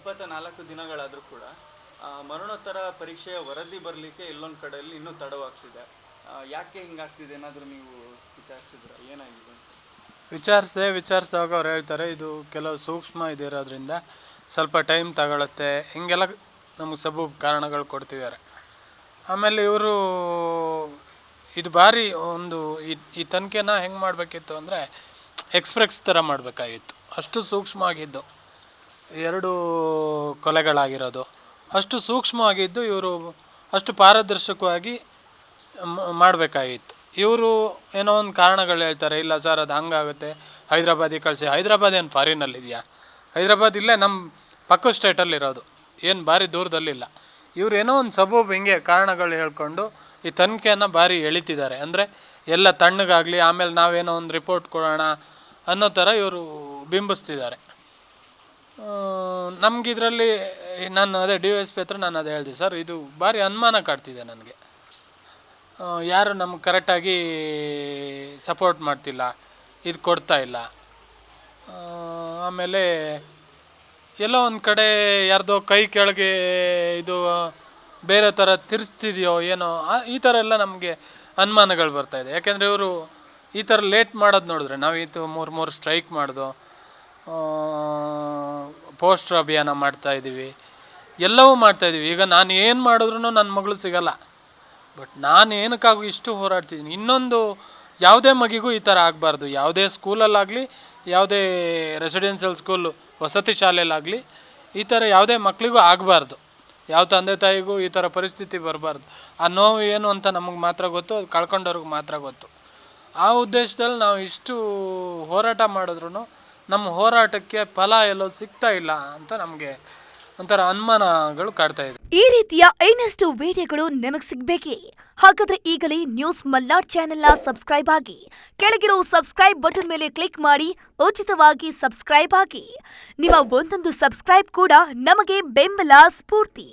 ಇಪ್ಪತ್ತ ನಾಲ್ಕು ದಿನಗಳಾದರೂ ಕೂಡ ಮರಣೋತ್ತರ ಪರೀಕ್ಷೆಯ ವರದಿ ಬರಲಿಕ್ಕೆ ಇಲ್ಲೊಂದು ಕಡೆಯಲ್ಲಿ ಇನ್ನೂ ತಡವಾಗ್ತಿದೆ. ಯಾಕೆ ಹಿಂಗಾಗ್ತಿದೆ? ಏನಾದರೂ ನೀವು ವಿಚಾರಿಸಿದ್ರ? ಏನಾಗಿದೆ ವಿಚಾರಿಸಿದೆ, ವಿಚಾರಿಸಿದಾಗ ಅವ್ರು ಹೇಳ್ತಾರೆ, ಇದು ಕೆಲವು ಸೂಕ್ಷ್ಮ ಇದಿರೋದ್ರಿಂದ ಸ್ವಲ್ಪ ಟೈಮ್ ತಗೊಳತ್ತೆ. ಹಿಂಗೆಲ್ಲ ನಮಗೆ ಸಬು ಕಾರಣಗಳು ಕೊಡ್ತಿದ್ದಾರೆ. ಆಮೇಲೆ ಇವರು, ಇದು ಭಾರಿ ಒಂದು ಈ ತನಿಖೆನ ಹೆಂಗೆ ಮಾಡಬೇಕಿತ್ತು ಅಂದರೆ, ಎಕ್ಸ್ಪ್ರೆಸ್ ಥರ ಮಾಡಬೇಕಾಗಿತ್ತು. ಅಷ್ಟು ಸೂಕ್ಷ್ಮವಾಗಿದ್ದು. ಎರಡು ಕೊಲೆಗಳಾಗಿರೋದು. ಅಷ್ಟು ಸೂಕ್ಷ್ಮವಾಗಿದ್ದು ಇವರು ಅಷ್ಟು ಪಾರದರ್ಶಕವಾಗಿ ಮಾಡಬೇಕಾಗಿತ್ತು. ಇವರು ಏನೋ ಒಂದು ಕಾರಣಗಳು ಹೇಳ್ತಾರೆ, ಇಲ್ಲ ಸರ್ ಅದು ಹಂಗಾಗುತ್ತೆ ಹೈದ್ರಾಬಾದಿಗೆ ಕಳಿಸಿ. ಹೈದ್ರಾಬಾದ್ ಏನು ಫಾರಿನಲ್ಲಿದೆಯಾ? ಹೈದ್ರಾಬಾದ್ ಇಲ್ಲೇ ನಮ್ಮ ಪಕ್ಕ ಸ್ಟೇಟಲ್ಲಿರೋದು ಏನು ಭಾರಿ ದೂರದಲ್ಲಿಲ್ಲ. ಇವ್ರು ಏನೋ ಒಂದು ಸಬೂಬ್ ಹಿಂಗೆ ಕಾರಣಗಳು ಹೇಳ್ಕೊಂಡು ಈ ತನಿಖೆಯನ್ನು ಭಾರಿ ಎಳಿತಿದ್ದಾರೆ. ಅಂದರೆ ಎಲ್ಲ ತಣ್ಣಗಾಗಲಿ, ಆಮೇಲೆ ನಾವೇನೋ ಒಂದು ರಿಪೋರ್ಟ್ ಕೊಡೋಣ ಅನ್ನೋ ಥರ ಇವರು ಬಿಂಬಿಸ್ತಿದ್ದಾರೆ. ನಮ್ಗೆ ಇದರಲ್ಲಿ ನಾನು ಅದೇ ಡಿ ಎಸ್ ಪಿ ಹತ್ರ ನಾನು ಅದೇ ಹೇಳಿದೆ, ಸರ್, ಇದು ಭಾರಿ ಅನುಮಾನ ಕಾಡ್ತಿದೆ ನನಗೆ. ಯಾರು ನಮ್ಗೆ ಕರೆಕ್ಟಾಗಿ ಸಪೋರ್ಟ್ ಮಾಡ್ತಿಲ್ಲ, ಇದು ಕೊಡ್ತಾ ಇಲ್ಲ. ಆಮೇಲೆ ಎಲ್ಲೋ ಒಂದು ಕಡೆ ಯಾರ್ದೋ ಕೈ ಕೆಳಗೆ ಇದು ಬೇರೆ ಥರ ತಿರ್ಸ್ತಿದೆಯೋ ಏನೋ ಈ ಥರ ಎಲ್ಲ ನಮಗೆ ಅನುಮಾನಗಳು ಬರ್ತಾಯಿದೆ ಯಾಕೆಂದರೆ ಇವರು ಈ ಥರ ಲೇಟ್ ಮಾಡೋದು ನೋಡಿದ್ರೆ ನಾವು ಇದು ಮೂರು ಮೂರು ಸ್ಟ್ರೈಕ್ ಮಾಡೋದು ಪೋಸ್ಟರ್ ಅಭಿಯಾನ ಮಾಡ್ತಾಯಿದ್ದೀವಿ ಎಲ್ಲವೂ ಮಾಡ್ತಾಯಿದ್ದೀವಿ ಈಗ ನಾನು ಏನು ಮಾಡಿದ್ರು ನನ್ನ ಮಗಳು ಸಿಗಲ್ಲ. ಬಟ್ ನಾನು ಏನಕ್ಕಾಗೂ ಇಷ್ಟು ಹೋರಾಡ್ತಿದ್ದೀನಿ. ಇನ್ನೊಂದು ಯಾವುದೇ ಮಗಿಗೂ ಈ ಥರ ಆಗಬಾರ್ದು. ಯಾವುದೇ ಸ್ಕೂಲಲ್ಲಾಗಲಿ, ಯಾವುದೇ ರೆಸಿಡೆನ್ಷಿಯಲ್ ಸ್ಕೂಲು, ವಸತಿ ಶಾಲೆಯಲ್ಲಾಗಲಿ ಈ ಥರ ಯಾವುದೇ ಮಕ್ಕಳಿಗೂ ಆಗಬಾರ್ದು. ಯಾವ ತಂದೆ ತಾಯಿಗೂ ಈ ಥರ ಪರಿಸ್ಥಿತಿ ಬರಬಾರ್ದು. ಆ ನೋವು ಏನು ಅಂತ ನಮಗೆ ಮಾತ್ರ ಗೊತ್ತು, ಅದು ಕಳ್ಕೊಂಡವ್ರಿಗೆ ಮಾತ್ರ ಗೊತ್ತು. ಆ ಉದ್ದೇಶದಲ್ಲಿ ನಾವು ಇಷ್ಟು ಹೋರಾಟ ಮಾಡಿದ್ರು ನಮ್ಮ ಹೋರಾಟಕ್ಕೆ ಫಲ ಎಲ್ಲೋ ಸಿಗ್ತಾ ಇಲ್ಲ ಅಂತ ನಮಗೆ ಒಂಥರ ಅನುಮಾನಗಳು ಕಾಡ್ತಾ ಇದೆ. ಈ ರೀತಿಯ ಇನ್ನಷ್ಟು ವಿಡಿಯೋಗಳು ನಿಮಗೆ ಸಿಗ್ಬೇಕೆ? ಹಾಗಾದ್ರೆ ಈಗಲೇ ನ್ಯೂಸ್ ಮಲ್ನಾಡ್ ಚಾನೆಲ್ನ ಸಬ್ಸ್ಕ್ರೈಬ್ ಆಗಿ, ಕೆಳಗಿರೋ ಸಬ್ಸ್ಕ್ರೈಬ್ ಬಟನ್ ಮೇಲೆ ಕ್ಲಿಕ್ ಮಾಡಿ, ಉಚಿತವಾಗಿ ಸಬ್ಸ್ಕ್ರೈಬ್ ಆಗಿ. ನಿಮ್ಮ ಒಂದೊಂದು ಸಬ್ಸ್ಕ್ರೈಬ್ ಕೂಡ ನಮಗೆ ಬೆಂಬಲ, ಸ್ಫೂರ್ತಿ.